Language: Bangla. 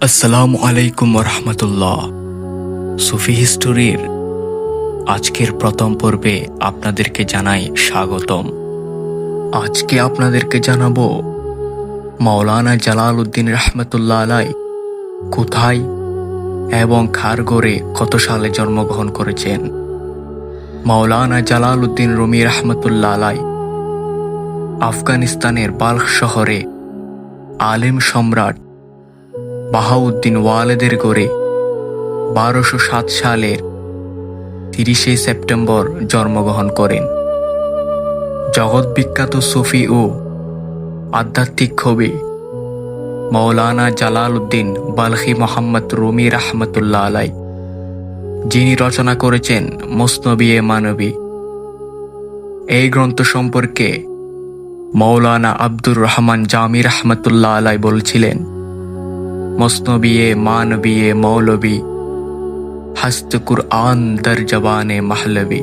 আসসালামু আলাইকুম রহমতুল্লাহ সুফি হিস্টোরির আজকের প্রথম পর্বে আপনাদেরকে জানাই স্বাগতম। আজকে আপনাদেরকে জানাব মাওলানা জালাল উদ্দিন রহমতুল্লাহ আলাই কোথায় এবং খারগড়ে কত সালে জন্মগ্রহণ করেছেন। মাওলানা জালাল উদ্দিন রুমি রহমতুল্লাহ আলাই আফগানিস্তানের বাল্ক শহরে আলেম সম্রাট বাহাউদ্দিন ওয়ালেদের গড়ে বারোশো সাত সালের তিরিশে সেপ্টেম্বর জন্মগ্রহণ করেন। জগৎ বিখ্যাত সুফি ও আধ্যাত্মিক কবি মৌলানা Jalal Uddin Balkhi Mohammad Rumi রহমতুল্লাহ আলাই যিনি রচনা করেছেন মুসনবী এ মানবী। এই গ্রন্থ সম্পর্কে মৌলানা আব্দুর রহমান জামি রহমতুল্লাহ আলাই বলছিলেন मसनबी मानवीय मौलवी हस्त कुरआन दर जवान महलवी